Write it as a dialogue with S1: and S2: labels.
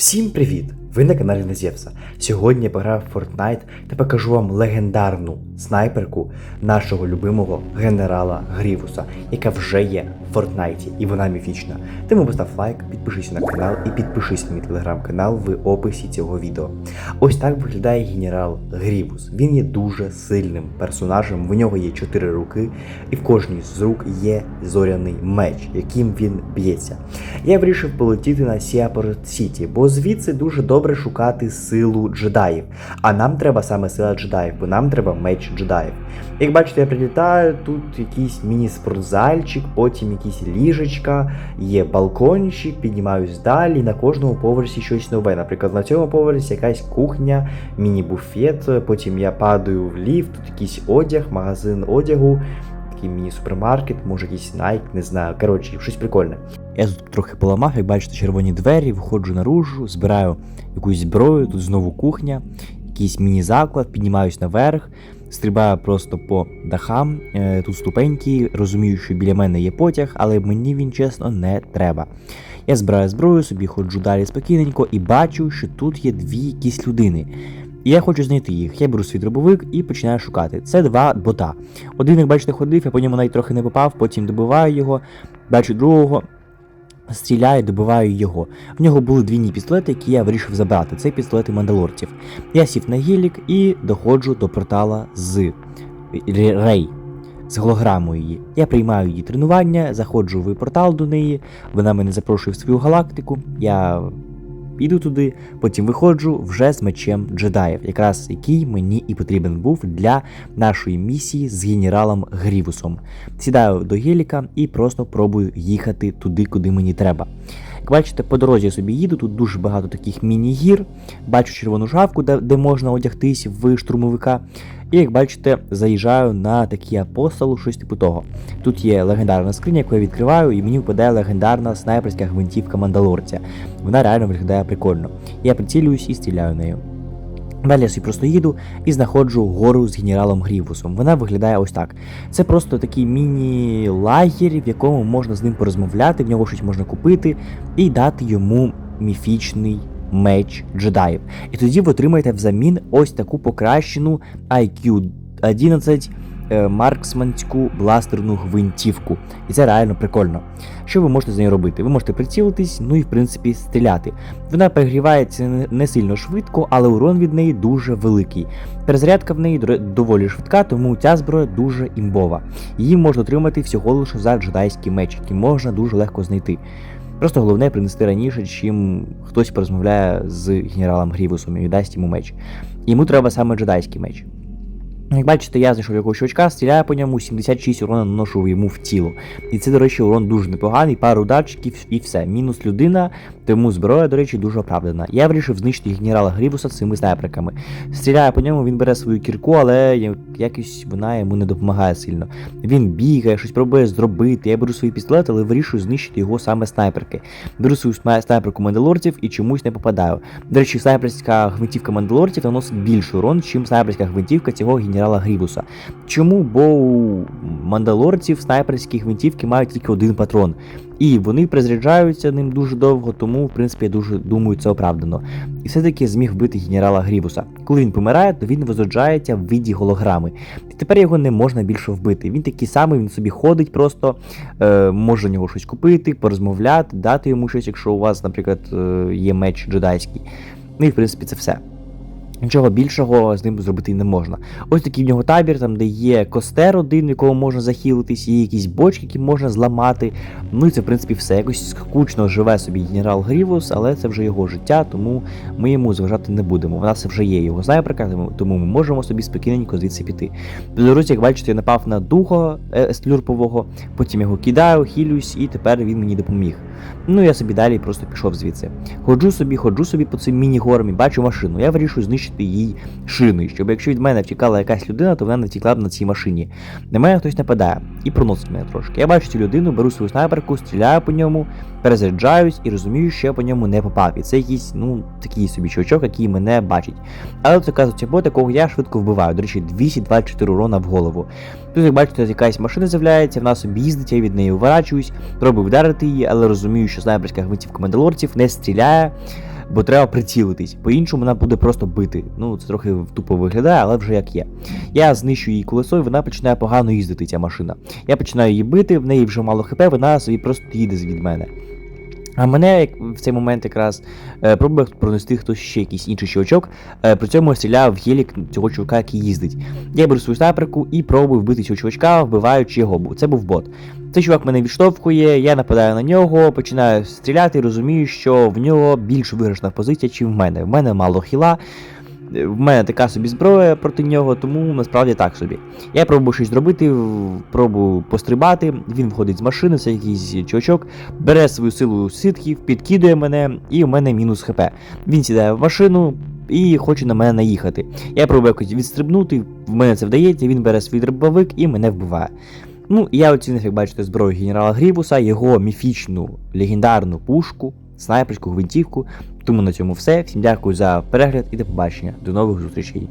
S1: Всім привіт! Ви на каналі Назєвса. Сьогодні я пограв в Fortnite та покажу вам легендарну снайперку нашого любимого генерала Грівуса, яка вже є в Фортнайті, і вона міфічна. Тому постав лайк, підпишись на канал і підпишись на мій телеграм-канал в описі цього відео. Ось так виглядає генерал Грівус. Він є дуже сильним персонажем. В нього є чотири руки, і в кожній з рук є зоряний меч, яким він б'ється. Я вирішив полетіти на Сіапорт Сіті, бо звідси дуже добре шукати силу джедаїв. А нам треба саме сила джедаїв, бо нам треба меч джедаїв. Як бачите, я прилітаю, тут якийсь міні-спортзальчик, потім якісь ліжечка, є балкончик, піднімаюсь далі. На кожному поверсі щось нове. Наприклад, на цьому поверсі якась кухня, міні-буфет, потім я падаю в ліфт, тут якийсь одяг, магазин одягу. Такий міні-супермаркет, може якийсь Nike, не знаю. Коротше, щось прикольне. Я тут трохи поламав, як бачите, червоні двері, виходжу наружу, збираю якусь зброю, тут знову кухня, якийсь міні-заклад, піднімаюсь наверх, стрибаю просто по дахам, е, тут ступеньки, розумію, що біля мене є потяг, але мені він чесно не треба. Я збираю зброю, собі ходжу далі спокійненько і бачу, що тут є дві якісь людини. І я хочу знайти їх. Я беру свій дробовик і починаю шукати. Це два бота. Один, як бачите, ходив, я по ньому навіть трохи не попав, потім добиваю його, бачу другого. Стріляю, добиваю його. В нього були двійні пістолети, які я вирішив забрати. Це пістолети мандалорців. Я сів на гілік і доходжу до портала з Рей. З голограмою її. Я приймаю її тренування, заходжу в портал до неї, вона мене запрошує в свою галактику. Я іду туди, потім виходжу вже з мечем джедаїв, якраз який мені і потрібен був для нашої місії з генералом Грівусом. Сідаю до геліка і просто пробую їхати туди, куди мені треба. Бачите, по дорозі я собі їду, тут дуже багато таких міні-гір, бачу червону шавку, де, де можна одягтись в штурмовика. І як бачите, заїжджаю на такий апостол, щось типу того. Тут є легендарна скриня, яку я відкриваю, і мені впадає легендарна снайперська гвинтівка мандалорця. Вона реально виглядає прикольно. Я прицілююсь і стріляю нею. Далі я собі просто їду і знаходжу гору з генералом Грівусом. Вона виглядає ось так. Це просто такий міні-лагер, в якому можна з ним порозмовляти, в нього щось можна купити і дати йому міфічний меч джедаїв. І тоді ви отримаєте взамін ось таку покращену IQ 11 е, марксманську бластерну гвинтівку. І це реально прикольно. Що ви можете з нею робити? Ви можете прицілитись, ну і в принципі стріляти. Вона перегрівається не- не сильно швидко, але урон від неї дуже великий. Перезарядка в неї доволі швидка, тому ця зброя дуже імбова. Її можна отримати всього лише за джедайський меч, який можна дуже легко знайти. Просто головне принести раніше, чим хтось порозмовляє з генералом Грівусом і дасть йому меч. Йому треба саме джедайський меч. Як бачите, я знайшов якогось чувачка, стріляю по ньому, 76 урона наношу йому в тіло. І це, до речі, урон дуже непоганий, пару ударчиків і все. Мінус людина, тому зброя, до речі, дуже оправдана. Я вирішив знищити генерала Грівуса цими снайперками. Стріляю по ньому, він бере свою кірку, але якось вона йому не допомагає сильно. Він бігає, щось пробує зробити. Я беру свій пістолет, але вирішую знищити його саме снайперки. Беру свою снайперку мандалорців і чомусь не попадаю. До речі, снайперська гвинтівка мандалорців наносить більший урон, ніж снайперська гвинтівка цього генерала Грівуса. Чому? Бо у мандалорців снайперські гвинтівки мають тільки один патрон. І вони перезаряджаються ним дуже довго, тому, в принципі, я дуже думаю, це оправдано. І все-таки зміг вбити генерала Грівуса. Коли він помирає, то він возроджається в виді голограми. І тепер його не можна більше вбити. Він такий самий, він собі ходить просто, е, може нього щось купити, порозмовляти, дати йому щось, якщо у вас, наприклад, е, є меч джедайський. Ну і в принципі це все. Нічого більшого з ним зробити не можна. Ось такий в нього табір, там де є костер один, якого можна захилитись, є якісь бочки, які можна зламати. Ну і це, в принципі, все. Якось скучно живе собі генерал Грівус, але це вже його життя, тому ми йому зважати не будемо. В нас вже є його снайперка, тому- ми можемо собі спокійненько звідси піти. По дорозі, як бачите, я напав на духа е, слюрпового, потім його кидаю, хілюсь, і тепер він мені допоміг. Ну я собі далі просто пішов звідси. Ходжу собі, ходжу собі по цим міні-горам і бачу машину. Я вирішую знищити її шиною, щоб якщо від мене втікала якась людина, то вона не втікла б на цій машині. На мене хтось нападає і проносить мене трошки. Я бачу цю людину, беру свою снайперку, стріляю по ньому, перезаряджаюсь і розумію, що я по ньому не попав. І це якийсь, ну, такий собі чувачок, який мене бачить. Але це кажуть, бот, якого я швидко вбиваю. До речі, 224 урона в голову. Тут, як бачите, якась машина з'являється, вона собі їздить, я від неї уворачуюсь, пробую вдарити її, але розумію, що снайперська гвинтівка мандалорців не стріляє. Бо треба прицілитись. По-іншому вона буде просто бити. Ну, це трохи тупо виглядає, але вже як є. Я знищую її колесо, і вона починає погано їздити, ця машина. Я починаю її бити, в неї вже мало хп, вона собі просто їде від мене. А мене як в цей момент якраз е, пробує пронести хтось ще якийсь інший чувачок. Е, при цьому стріляв в гелік цього чувака, який їздить. Я беру свою снайперку і пробую вбити цього чувачка, вбиваючи його. Це був бот. Цей чувак мене відштовхує, я нападаю на нього, починаю стріляти і розумію, що в нього більш виграшна позиція, ніж в мене. В мене мало хіла. В мене така собі зброя проти нього, тому насправді так собі. Я пробую щось зробити, пробую пострибати. Він виходить з машини, це якийсь чувачок, бере свою силу ситхів, підкидує мене, і у мене мінус хп. Він сідає в машину і хоче на мене наїхати. Я пробую якось відстрибнути, в мене це вдається, він бере свій дробовик і мене вбиває. Ну, я оцінив, як бачите, зброю генерала Грівуса, його міфічну легендарну пушку, снайперську гвинтівку. Тому на цьому все. Всім дякую за перегляд і до побачення. До нових зустрічей.